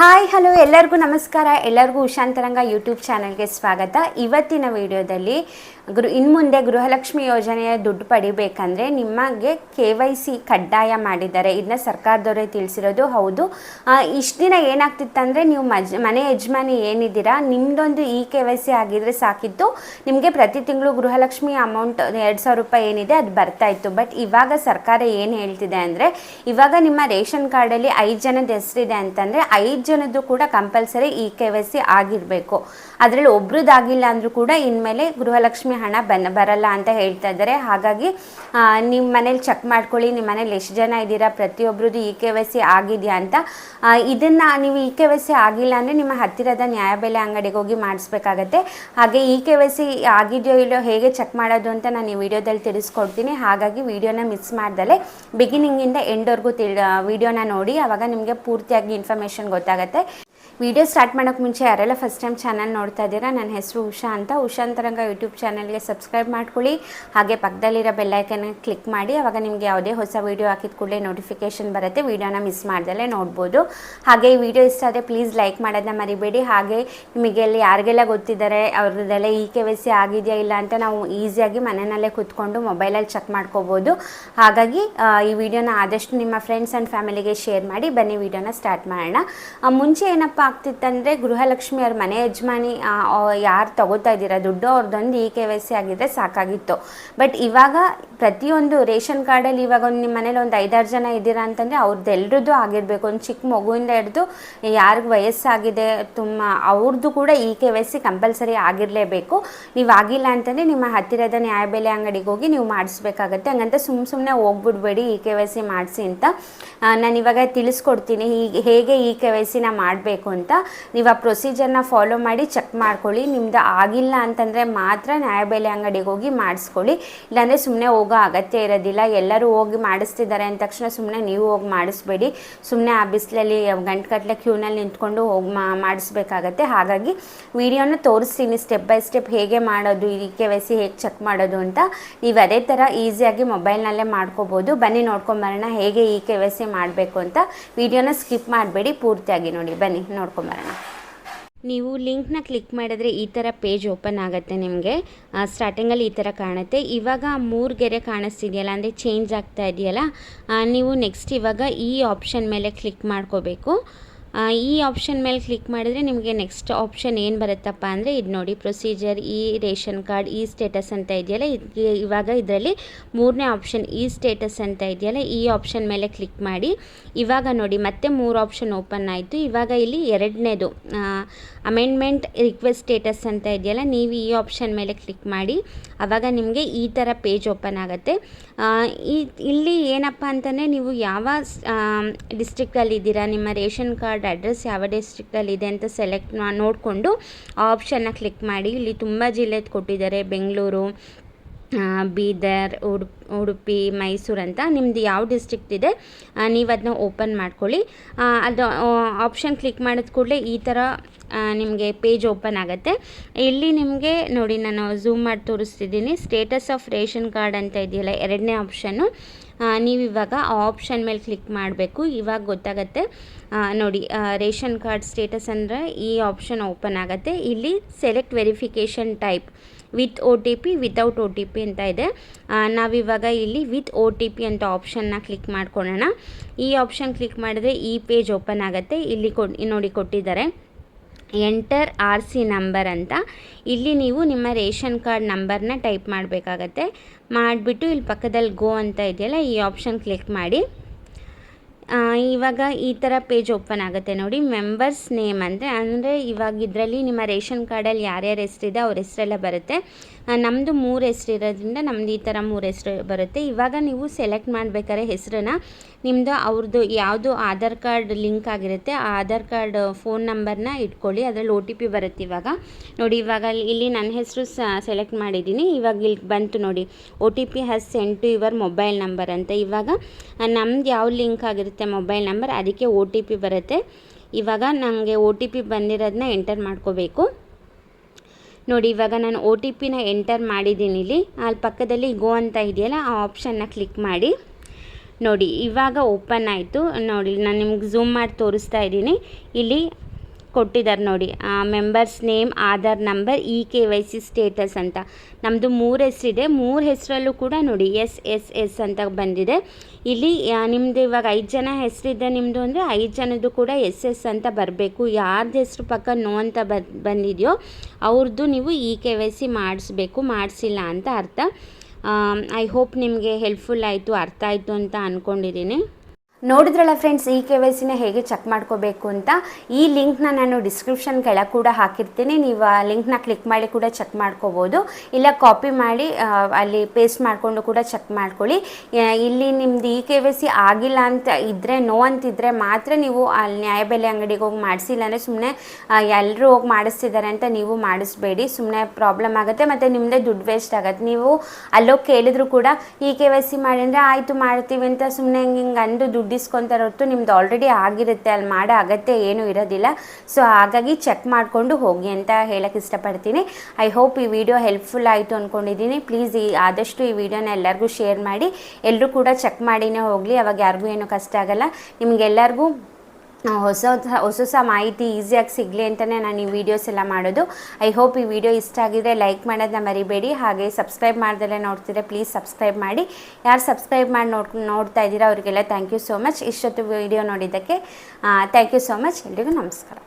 Hi, hello, ಎಲ್ಲರಿಗೂ ನಮಸ್ಕಾರ. ಎಲ್ಲರಿಗೂ ಉಷಾಂತರಂಗ ಯೂಟ್ಯೂಬ್ ಚಾನಲ್ಗೆ ಸ್ವಾಗತ. ಇವತ್ತಿನ ವಿಡಿಯೋದಲ್ಲಿ ಗೃ ಇನ್ನು ಮುಂದೆ ಗೃಹಲಕ್ಷ್ಮಿ ಯೋಜನೆಯ ದುಡ್ಡು ಪಡಿಬೇಕಂದ್ರೆ ನಿಮಗೆ ಕೆ ವೈ ಸಿ ಕಡ್ಡಾಯ ಮಾಡಿದ್ದಾರೆ. ಇದನ್ನ ಸರ್ಕಾರದವರೇ ತಿಳಿಸಿರೋದು. ಹೌದು. ಇಷ್ಟು ದಿನ ಏನಾಗ್ತಿತ್ತಂದರೆ ನೀವು ಮಜ್, ಮನೆ ಯಜಮಾನಿ ಏನಿದ್ದೀರಾ ನಿಮ್ಮದೊಂದು ಇ ಕೆ ವೈ ಸಿ ಆಗಿದ್ರೆ ಸಾಕಿತ್ತು. ನಿಮಗೆ ಪ್ರತಿ ತಿಂಗಳು ಗೃಹಲಕ್ಷ್ಮಿ ಅಮೌಂಟ್ ಎರಡು ಸಾವಿರ ರೂಪಾಯಿ ಏನಿದೆ ಅದು ಬರ್ತಾ ಇತ್ತು. ಬಟ್ ಇವಾಗ ಸರ್ಕಾರ ಏನು ಹೇಳ್ತಿದೆ ಅಂದರೆ, ಇವಾಗ ನಿಮ್ಮ ರೇಷನ್ ಕಾರ್ಡಲ್ಲಿ ಐದು ಜನದ ಹೆಸರಿದೆ ಅಂತಂದರೆ ಐದು ಜನದ್ದು ಕೂಡ compulsory e K Y C ಆಗಿರಬೇಕು. ಅದರಲ್ಲಿ ಒಬ್ರದ್ದಾಗಿಲ್ಲ ಅಂದರೂ ಕೂಡ ಇನ್ಮೇಲೆ ಗೃಹಲಕ್ಷ್ಮಿ ಹಣ ಬನ್, ಬರಲ್ಲ ಅಂತ ಹೇಳ್ತಾ ಇದ್ದಾರೆ. ಹಾಗಾಗಿ ನಿಮ್ಮ ಮನೇಲಿ ಚೆಕ್ ಮಾಡ್ಕೊಳ್ಳಿ ನಿಮ್ಮ ಮನೇಲಿ ಎಷ್ಟು ಜನ ಇದ್ದೀರಾ ಪ್ರತಿಯೊಬ್ಬರದ್ದು ಇ ಕೆ ವೈ ಸಿ ಆಗಿದೆಯಾ ಅಂತ. ಇದನ್ನು ನೀವು ಇ ಕೆ ವೈ ಸಿ ಆಗಿಲ್ಲ ಅಂದರೆ ನಿಮ್ಮ ಹತ್ತಿರದ ನ್ಯಾಯಬೆಲೆ ಅಂಗಡಿಗೆ ಹೋಗಿ ಮಾಡಿಸ್ಬೇಕಾಗತ್ತೆ. ಹಾಗೆ ಇ ಕೆ ವೈ ಸಿ ಆಗಿದೆಯೋ ಇಲ್ಲೋ ಹೇಗೆ ಚೆಕ್ ಮಾಡೋದು ಅಂತ ನಾನು ಈ ವಿಡಿಯೋದಲ್ಲಿ ತಿಳಿಸ್ಕೊಡ್ತೀನಿ. ಹಾಗಾಗಿ ವಿಡಿಯೋನ ಮಿಸ್ ಮಾಡ್ದಲೆ ಬಿಗಿನಿಂಗಿಂದ ಎಂಡ್ವರೆಗೂ ತಿಳ್ ವಿಡಿಯೋನ ನೋಡಿ. ಆವಾಗ ನಿಮಗೆ ಪೂರ್ತಿಯಾಗಿ ಇನ್ಫಾರ್ಮೇಷನ್ ಗೊತ್ತಾಗುತ್ತೆ. ಗೊತ್ತಾಗುತ್ತೆ ವಿಡಿಯೋ ಸ್ಟಾರ್ಟ್ ಮಾಡೋಕ್ಕೆ ಮುಂಚೆ ಯಾರೆಲ್ಲ ಫಸ್ಟ್ ಟೈಮ್ ಚಾನಲ್ ನೋಡ್ತಾ ಇದ್ದೀರಾ, ನನ್ನ ಹೆಸರು ಉಷಾ ಅಂತ. ಉಷಾಂತರಂಗ ಯೂಟ್ಯೂಬ್ ಚಾನಲ್ಗೆ ಸಬ್ಸ್ಕ್ರೈಬ್ ಮಾಡ್ಕೊಳ್ಳಿ. ಹಾಗೆ ಪಕ್ಕದಲ್ಲಿರೋ ಬೆಲ್ಲೈಕನ್ ಕ್ಲಿಕ್ ಮಾಡಿ. ಅವಾಗ ನಿಮಗೆ ಯಾವುದೇ ಹೊಸ ವೀಡಿಯೋ ಹಾಕಿದ ಕೂಡಲೇ ನೋಟಿಫಿಕೇಶನ್ ಬರುತ್ತೆ. ವೀಡಿಯೋನ ಮಿಸ್ ಮಾಡ್ದಲ್ಲೇ ನೋಡ್ಬೋದು. ಹಾಗೆ ಈ ವಿಡಿಯೋ ಇಷ್ಟ ಆದರೆ ಪ್ಲೀಸ್ ಲೈಕ್ ಮಾಡೋದನ್ನ ಮರಿಬೇಡಿ. ಹಾಗೆ ನಿಮಗೆ ಅಲ್ಲಿ ಯಾರಿಗೆಲ್ಲ ಗೊತ್ತಿದ್ದಾರೆ, ಅವ್ರದ್ದೆಲ್ಲ ಇ ಕೆ ವೈ ಸಿ ಆಗಿದೆಯಾ ಇಲ್ಲ ಅಂತ ನಾವು ಈಸಿಯಾಗಿ ಮನೆಯಲ್ಲೇ ಕೂತ್ಕೊಂಡು ಮೊಬೈಲಲ್ಲಿ ಚೆಕ್ ಮಾಡ್ಕೋಬೋದು. ಹಾಗಾಗಿ ಈ ವಿಡಿಯೋನ ಆದಷ್ಟು ನಿಮ್ಮ ಫ್ರೆಂಡ್ಸ್ ಆ್ಯಂಡ್ ಫ್ಯಾಮಿಲಿಗೆ ಶೇರ್ ಮಾಡಿ. ಬನ್ನಿ ವಿಡಿಯೋನ ಸ್ಟಾರ್ಟ್ ಮಾಡೋಣ. ಮುಂಚೆ ಏನಪ್ಪ ಆಗ್ತಿತ್ತಂದರೆ ಗೃಹಲಕ್ಷ್ಮಿ ಅವ್ರ ಮನೆ ಯಜಮಾನಿ ಯಾರು ತಗೋತಾ ಇದ್ದೀರಾ ದುಡ್ಡು ಅವ್ರದ್ದೊಂದು ಇ ಕೆ ವೈ ಸಿ ಆಗಿದ್ರೆ ಸಾಕಾಗಿತ್ತು. ಬಟ್ ಇವಾಗ ಪ್ರತಿಯೊಂದು ರೇಷನ್ ಕಾರ್ಡಲ್ಲಿ ಇವಾಗ ಒಂದು ನಿಮ್ಮ ಮನೇಲಿ ಒಂದು ಐದಾರು ಜನ ಇದ್ದೀರಾ ಅಂತಂದರೆ ಅವ್ರದ್ದು ಎಲ್ರದ್ದು ಆಗಿರಬೇಕು. ಒಂದು ಚಿಕ್ಕ ಮಗುವಿಂದ ಹಿಡಿದು ಯಾರಿಗೆ ವಯಸ್ಸಾಗಿದೆ ತುಂಬ ಅವ್ರದ್ದು ಕೂಡ e K Y C compulsory ಆಗಿರಲೇಬೇಕು. ನೀವು ಆಗಿಲ್ಲ ಅಂತಂದರೆ ನಿಮ್ಮ ಹತ್ತಿರದ ನ್ಯಾಯಬೆಲೆ ಅಂಗಡಿಗೆ ಹೋಗಿ ನೀವು ಮಾಡಿಸ್ಬೇಕಾಗತ್ತೆ. ಹಂಗಂತ ಸುಮ್ಮ ಸುಮ್ಮನೆ ಹೋಗ್ಬಿಡ್ಬೇಡಿ ಇ ಕೆ ವೈ ಸಿ ಮಾಡಿಸಿ ಅಂತ. ನಾನು ಇವಾಗ ತಿಳಿಸ್ಕೊಡ್ತೀನಿ ಹೀಗೆ ಹೇಗೆ ಇ ಕೆ ವೈ ಸಿನ ಮಾಡಬೇಕು ನೀವು ಆ ಪ್ರೊಸೀಜರ್ನ ಫಾಲೋ ಮಾಡಿ ಚೆಕ್ ಮಾಡ್ಕೊಳ್ಳಿ. ನಿಮ್ದು ಆಗಿಲ್ಲ ಅಂತಂದರೆ ಮಾತ್ರ ನ್ಯಾಯಬೆಲೆ ಅಂಗಡಿಗೆ ಹೋಗಿ ಮಾಡಿಸ್ಕೊಳ್ಳಿ. ಇಲ್ಲಾಂದರೆ ಸುಮ್ಮನೆ ಹೋಗೋ ಅಗತ್ಯ ಇರೋದಿಲ್ಲ. ಎಲ್ಲರೂ ಹೋಗಿ ಮಾಡಿಸ್ತಿದ್ದಾರೆ ಅಂದ ತಕ್ಷಣ ಸುಮ್ಮನೆ ನೀವು ಹೋಗಿ ಮಾಡಿಸ್ಬೇಡಿ. ಸುಮ್ಮನೆ ಆ ಬಿಸಿಲಲ್ಲಿ ಗಂಟೆಗಟ್ಟಲೆ ಕ್ಯೂನಲ್ಲಿ ನಿಂತ್ಕೊಂಡು ಹೋಗಿ ಮಾಡಿಸ್ಬೇಕಾಗತ್ತೆ. ಹಾಗಾಗಿ ವಿಡಿಯೋನ ತೋರಿಸ್ತೀನಿ ಸ್ಟೆಪ್ ಬೈ ಸ್ಟೆಪ್ ಹೇಗೆ ಮಾಡೋದು, ಈ ಕೆ ವೈ ಸಿ ಹೇಗೆ ಚೆಕ್ ಮಾಡೋದು ಅಂತ. ನೀವು ಅದೇ ಥರ ಈಸಿಯಾಗಿ ಮೊಬೈಲ್ನಲ್ಲೇ ಮಾಡ್ಕೋಬೋದು. ಬನ್ನಿ ನೋಡ್ಕೊಂಬರೋಣ ಹೇಗೆ ಈ ಕೆ ವೈ ಸಿ ಮಾಡಬೇಕು ಅಂತ. ವಿಡಿಯೋನ ಸ್ಕಿಪ್ ಮಾಡಬೇಡಿ. ಪೂರ್ತಿಯಾಗಿ ನೋಡಿ. ಬನ್ನಿ ನೋಡ್ಕೊಂಬರೋಣ ನೀವು ಲಿಂಕ್ನ ಕ್ಲಿಕ್ ಮಾಡಿದ್ರೆ ಈ ಥರ ಪೇಜ್ ಓಪನ್ ಆಗುತ್ತೆ ನಿಮಗೆ. ಸ್ಟಾರ್ಟಿಂಗಲ್ಲಿ ಈ ಥರ ಕಾಣುತ್ತೆ. ಇವಾಗ ಮೂರು ಗೆರೆ ಕಾಣಿಸ್ತಿದೆಯಲ್ಲ, ಅಂದರೆ ಚೇಂಜ್ ಆಗ್ತಾ ಇದೆಯಲ್ಲ ನೀವು ನೆಕ್ಸ್ಟ್ ಇವಾಗ ಈ ಆಪ್ಷನ್ ಮೇಲೆ ಕ್ಲಿಕ್ ಮಾಡ್ಕೋಬೇಕು. ಈ ಆಪ್ಷನ್ ಮೇಲೆ ಕ್ಲಿಕ್ ಮಾಡಿದರೆ ನಿಮಗೆ ನೆಕ್ಸ್ಟ್ ಆಪ್ಷನ್ ಏನು ಬರುತ್ತಪ್ಪ ಅಂದರೆ ಇದು ನೋಡಿ ಪ್ರೊಸೀಜರ್ ಈ ರೇಷನ್ ಕಾರ್ಡ್ ಈ ಸ್ಟೇಟಸ್ ಅಂತ ಇದೆಯಲ್ಲ, ಇದ್- ಇವಾಗ ಇದರಲ್ಲಿ ಮೂರನೇ ಆಪ್ಷನ್ ಈ ಸ್ಟೇಟಸ್ ಅಂತ ಇದೆಯಲ್ಲ, ಈ ಆಪ್ಷನ್ ಮೇಲೆ ಕ್ಲಿಕ್ ಮಾಡಿ. ಇವಾಗ ನೋಡಿ, ಮತ್ತೆ ಮೂರು ಆಪ್ಷನ್ ಓಪನ್ ಆಯಿತು. ಇವಾಗ ಇಲ್ಲಿ ಎರಡನೇದು ಅಮೆಂಡ್ಮೆಂಟ್ ರಿಕ್ವೆಸ್ಟ್ ಸ್ಟೇಟಸ್ ಅಂತ ಇದೆಯಲ್ಲ, ನೀವು ಈ ಆಪ್ಷನ್ ಮೇಲೆ ಕ್ಲಿಕ್ ಮಾಡಿ. ಆವಾಗ ನಿಮಗೆ ಈ ಥರ ಪೇಜ್ ಓಪನ್ ಆಗುತ್ತೆ. ಈ, ಇಲ್ಲಿ ಏನಪ್ಪ ಅಂತಂದರೆ ನೀವು ಯಾವ ಡಿಸ್ಟ್ರಿಕ್ಟಲ್ಲಿ ಇದ್ದೀರಾ, ನಿಮ್ಮ ರೇಷನ್ ಕಾರ್ಡ್ ಅಡ್ರೆಸ್ ಯಾವ ಡಿಸ್ಟ್ರಿಕ್ಟಲ್ಲಿ ಇದೆ ಅಂತ ಸೆಲೆಕ್ಟ್ ನೋಡಿಕೊಂಡು ಆಪ್ಷನ್ನ ಕ್ಲಿಕ್ ಮಾಡಿ. ಇಲ್ಲಿ ತುಂಬ ಜಿಲ್ಲೆದು ಕೊಟ್ಟಿದ್ದಾರೆ. ಬೆಂಗಳೂರು ಬೀದರ್ ಉಡುಪ್ ಉಡುಪಿ, ಮೈಸೂರು ಅಂತ ನಿಮ್ಮದು ಯಾವ ಡಿಸ್ಟ್ರಿಕ್ಟ್ ಇದೆ ನೀವು ಅದನ್ನ ಓಪನ್ ಮಾಡ್ಕೊಳ್ಳಿ. ಅದು ಆಪ್ಷನ್ ಕ್ಲಿಕ್ ಮಾಡಿದ ಕೂಡಲೇ ಈ ಥರ ನಿಮಗೆ ಪೇಜ್ ಓಪನ್ ಆಗುತ್ತೆ. ಇಲ್ಲಿ ನಿಮಗೆ ನೋಡಿ, ನಾನು ಝೂಮ್ ಮಾಡಿ ತೋರಿಸ್ತಿದ್ದೀನಿ. ಸ್ಟೇಟಸ್ ಆಫ್ ರೇಷನ್ ಕಾರ್ಡ್ ಅಂತ ಇದೆಯಲ್ಲ, ಎರಡನೇ ಆಪ್ಷನ್ನು. ನೀವು ಇವಾಗ ಆಪ್ಷನ್ ಮೇಲೆ ಕ್ಲಿಕ್ ಮಾಡಬೇಕು. ಇವಾಗ ಗೊತ್ತಾಗುತ್ತೆ. ನೋಡಿ ರೇಷನ್ ಕಾರ್ಡ್ ಸ್ಟೇಟಸ್ ಅಂದರೆ ಈ ಆಪ್ಷನ್ ಓಪನ್ ಆಗುತ್ತೆ. ಇಲ್ಲಿ select verification type with O T P without O T P ಅಂತ ಇದೆ. ನಾವಿವಾಗ ಇಲ್ಲಿ ವಿತ್ ಒ ಟಿ ಪಿ ಅಂತ ಆಪ್ಷನ್ನ ಕ್ಲಿಕ್ ಮಾಡ್ಕೊಳ್ಳೋಣ. ಈ ಆಪ್ಷನ್ ಕ್ಲಿಕ್ ಮಾಡಿದ್ರೆ ಈ ಪೇಜ್ ಓಪನ್ ಆಗುತ್ತೆ. ಇಲ್ಲಿ ಕೊ ನೋಡಿ ಕೊಟ್ಟಿದ್ದಾರೆ. ಎಂಟರ್ ಆರ್ ಸಿ ನಂಬರ್ ಅಂತ. ಇಲ್ಲಿ ನೀವು ನಿಮ್ಮ ರೇಷನ್ ಕಾರ್ಡ್ ನಂಬರ್ನ ಟೈಪ್ ಮಾಡಬೇಕಾಗತ್ತೆ. ಮಾಡಿಬಿಟ್ಟು ಇಲ್ಲಿ ಪಕ್ಕದಲ್ಲಿ ಗೋ ಅಂತ ಇದೆಯಲ್ಲ, ಈ ಆಪ್ಷನ್ ಕ್ಲಿಕ್ ಮಾಡಿ. ಇವಾಗ ಈ ಥರ ಪೇಜ್ ಓಪನ್ ಆಗುತ್ತೆ ನೋಡಿ. ಮೆಂಬರ್ಸ್ ನೇಮ್ ಅಂದರೆ ಅಂದರೆ ಇವಾಗ ಇದರಲ್ಲಿ ನಿಮ್ಮ ರೇಷನ್ ಕಾರ್ಡಲ್ಲಿ ಯಾರ್ಯಾರ ಹೆಸರಿದೆ ಅವ್ರ ಹೆಸರೆಲ್ಲ ಬರುತ್ತೆ. ನಮ್ಮದು ಮೂರು ಹೆಸರು ಇರೋದ್ರಿಂದ ನಮ್ದು ಈ ಥರ ಮೂರು ಹೆಸರು ಬರುತ್ತೆ. ಇವಾಗ ನೀವು ಸೆಲೆಕ್ಟ್ ಮಾಡಬೇಕಾದ್ರೆ ಹೆಸರನ್ನ ನಿಮ್ಮದು ಅವ್ರದ್ದು ಯಾವುದು ಆಧಾರ್ ಕಾರ್ಡ್ ಲಿಂಕ್ ಆಗಿರುತ್ತೆ, ಆ ಆಧಾರ್ ಕಾರ್ಡ್ ಫೋನ್ ನಂಬರ್ನ ಇಟ್ಕೊಳ್ಳಿ. ಅದರಲ್ಲಿ ಒ ಟಿ ಪಿ ಬರುತ್ತೆ ಇವಾಗ. ನೋಡಿ, ಇವಾಗ ಇಲ್ಲಿ ನನ್ನ ಹೆಸರು ಸೆಲೆಕ್ಟ್ ಮಾಡಿದ್ದೀನಿ. ಇವಾಗ ಇಲ್ಲಿ ಬಂತು ನೋಡಿ. O T P has sent to your mobile number ಅಂತ. ಇವಾಗ ನಮ್ದು ಯಾವ ಲಿಂಕ್ ಆಗಿರುತ್ತೆ ಮೊಬೈಲ್ ನಂಬರ್, ಅದಕ್ಕೆ ಒ ಟಿ ಪಿ ಬರುತ್ತೆ. ಇವಾಗ ನನಗೆ ಒ ಟಿ ಪಿ ಬಂದಿರೋದನ್ನ ಎಂಟರ್ ಮಾಡ್ಕೋಬೇಕು. ನೋಡಿ, ಇವಾಗ ನಾನು ಒ ಟಿ ಪಿನ ಎಂಟರ್ ಮಾಡಿದ್ದೀನಿ ಇಲ್ಲಿ. ಅಲ್ಲಿ ಪಕ್ಕದಲ್ಲಿ ಗೋ ಅಂತ ಇದೆಯಲ್ಲ, ಆ ಆಪ್ಷನ್ನ ಕ್ಲಿಕ್ ಮಾಡಿ. ನೋಡಿ, ಇವಾಗ ಓಪನ್ ಆಯಿತು. ನೋಡಿ, ನಾನು ನಿಮ್ಗೆ ಝೂಮ್ ಮಾಡಿ ತೋರಿಸ್ತಾ ಇದ್ದೀನಿ. ಇಲ್ಲಿ ಕೊಟ್ಟಿದ್ದಾರೆ ನೋಡಿ. Members name Aadhaar number e K Y C status ಅಂತ. ನಮ್ಮದು ಮೂರು ಹೆಸರಿದೆ. ಮೂರು ಹೆಸರಲ್ಲೂ ಕೂಡ ನೋಡಿ ಎಸ್ ಎಸ್ ಎಸ್ ಅಂತ ಬಂದಿದೆ. ಇಲ್ಲಿ ನಿಮ್ಮದು ಇವಾಗ ಐದು ಜನ ಹೆಸರಿದೆ ನಿಮ್ಮದು ಅಂದರೆ ಐದು ಜನದ್ದು ಕೂಡ ಎಸ್ ಎಸ್ ಅಂತ ಬರಬೇಕು. ಯಾರ್ದು ಹೆಸರು ಪಕ್ಕ ನೋ ಅಂತ ಬಂದಿದೆಯೋ ಅವ್ರದ್ದು ನೀವು ಇ ಕೆ ವೈ ಸಿ ಮಾಡಿಸ್ಬೇಕು. ಮಾಡಿಸಿಲ್ಲ ಅಂತ ಅರ್ಥ. ಐ ಹೋಪ್ ನಿಮಗೆ ಹೆಲ್ಪ್ಫುಲ್ ಆಯಿತು, ಅರ್ಥ ಆಯಿತು ಅಂತ ಅಂದ್ಕೊಂಡಿದ್ದೀನಿ ನೋಡಿದ್ರಲ್ಲ ಫ್ರೆಂಡ್ಸ್ ಈ ಕೆ ವೈ ಸಿನ ಹೇಗೆ ಚೆಕ್ ಮಾಡ್ಕೋಬೇಕು ಅಂತ? ಈ ಲಿಂಕ್ನ ನಾನು ಡಿಸ್ಕ್ರಿಪ್ಷನ್ ಕೆಳಗೆ ಕೂಡ ಹಾಕಿರ್ತೀನಿ. ನೀವು ಆ ಲಿಂಕ್ನ ಕ್ಲಿಕ್ ಮಾಡಿ ಕೂಡ ಚೆಕ್ ಮಾಡ್ಕೋಬೋದು. ಇಲ್ಲ ಕಾಪಿ ಮಾಡಿ ಅಲ್ಲಿ ಪೇಸ್ಟ್ ಮಾಡಿಕೊಂಡು ಕೂಡ ಚೆಕ್ ಮಾಡ್ಕೊಳ್ಳಿ. ಇಲ್ಲಿ ನಿಮ್ದು ಇ ಕೆ ವೈ ಸಿ ಆಗಿಲ್ಲ ಅಂತ ಇದ್ದರೆ ನೋ ಅಂತಿದ್ರೆ ಮಾತ್ರ ನೀವು ಅಲ್ಲಿ ನ್ಯಾಯಬೆಲೆ ಅಂಗಡಿಗೆ ಹೋಗಿ ಮಾಡಿಸಿಲ್ಲ ಅಂದರೆ ಸುಮ್ಮನೆ ಎಲ್ಲರೂ ಹೋಗಿ ಮಾಡಿಸ್ತಿದ್ದಾರೆ ಅಂತ ನೀವು ಮಾಡಿಸ್ಬೇಡಿ. ಸುಮ್ಮನೆ ಪ್ರಾಬ್ಲಮ್ ಆಗುತ್ತೆ ಮತ್ತು ನಿಮ್ಮದೇ ದುಡ್ಡು ವೇಸ್ಟ್ ಆಗುತ್ತೆ. ನೀವು ಅಲ್ಲೋಗಿ ಕೇಳಿದ್ರು ಕೂಡ ಈ ಕೆ ವೈ ಸಿ ಮಾಡಿ ಅಂದರೆ ಆಯಿತು, ಮಾಡ್ತೀವಿ ಅಂತ ಸುಮ್ಮನೆ ಹಿಂಗೆ ಹಿಂಗೆ ಅಂದು ದುಡ್ಡು ಇಸ್ಕೊತಾರೆ ಹೊರತು ನಿಮ್ದು ಆಲ್ರೆಡಿ ಆಗಿರುತ್ತೆ, ಅಲ್ಲಿ ಮಾಡೋ ಅಗತ್ಯ ಏನೂ ಇರೋದಿಲ್ಲ. ಸೊ ಹಾಗಾಗಿ ಚೆಕ್ ಮಾಡಿಕೊಂಡು ಹೋಗಿ ಅಂತ ಹೇಳಕ್ಕೆ ಇಷ್ಟಪಡ್ತೀನಿ. ಐ ಹೋಪ್ ಈ ವಿಡಿಯೋ ಹೆಲ್ಪ್ಫುಲ್ ಆಯಿತು ಅಂದ್ಕೊಂಡಿದ್ದೀನಿ ಪ್ಲೀಸ್ ಈ ಆದಷ್ಟು ಈ ವಿಡಿಯೋನ ಎಲ್ಲರಿಗೂ ಶೇರ್ ಮಾಡಿ. ಎಲ್ಲರೂ ಕೂಡ ಚೆಕ್ ಮಾಡಿನೇ ಹೋಗಲಿ. ಅವಾಗ ಯಾರಿಗೂ ಏನೂ ಕಷ್ಟ ಆಗಲ್ಲ. ನಿಮಗೆಲ್ಲರಿಗೂ ಹೊಸ ಹೊಸ ಹೊಸ ಮಾಹಿತಿ ಈಸಿಯಾಗಿ ಸಿಗಲಿ ಅಂತಲೇ ನಾನು ಈ ವೀಡಿಯೋಸ್ ಎಲ್ಲ ಮಾಡೋದು. ಐ ಹೋಪ್ ಈ ವಿಡಿಯೋ ಇಷ್ಟ ಆಗಿದ್ರೆ ಲೈಕ್ ಮಾಡೋದನ್ನ ಮರಿಬೇಡಿ. ಹಾಗೆ ಸಬ್ಸ್ಕ್ರೈಬ್ ಮಾಡ್ದಲ್ಲೇ ನೋಡ್ತಿದ್ರೆ ಪ್ಲೀಸ್ ಸಬ್ಸ್ಕ್ರೈಬ್ ಮಾಡಿ. ಯಾರು ಸಬ್ಸ್ಕ್ರೈಬ್ ಮಾಡಿ ನೋಡ್ ನೋಡ್ತಾ ಇದ್ದೀರಾ ಅವರಿಗೆಲ್ಲ ಥ್ಯಾಂಕ್ ಯು ಸೋ ಮಚ್ ಇಷ್ಟೊತ್ತು ವಿಡಿಯೋ ನೋಡಿದ್ದಕ್ಕೆ ಥ್ಯಾಂಕ್ ಯು ಸೋ ಮಚ್ ಎಲ್ರಿಗೂ ನಮಸ್ಕಾರ.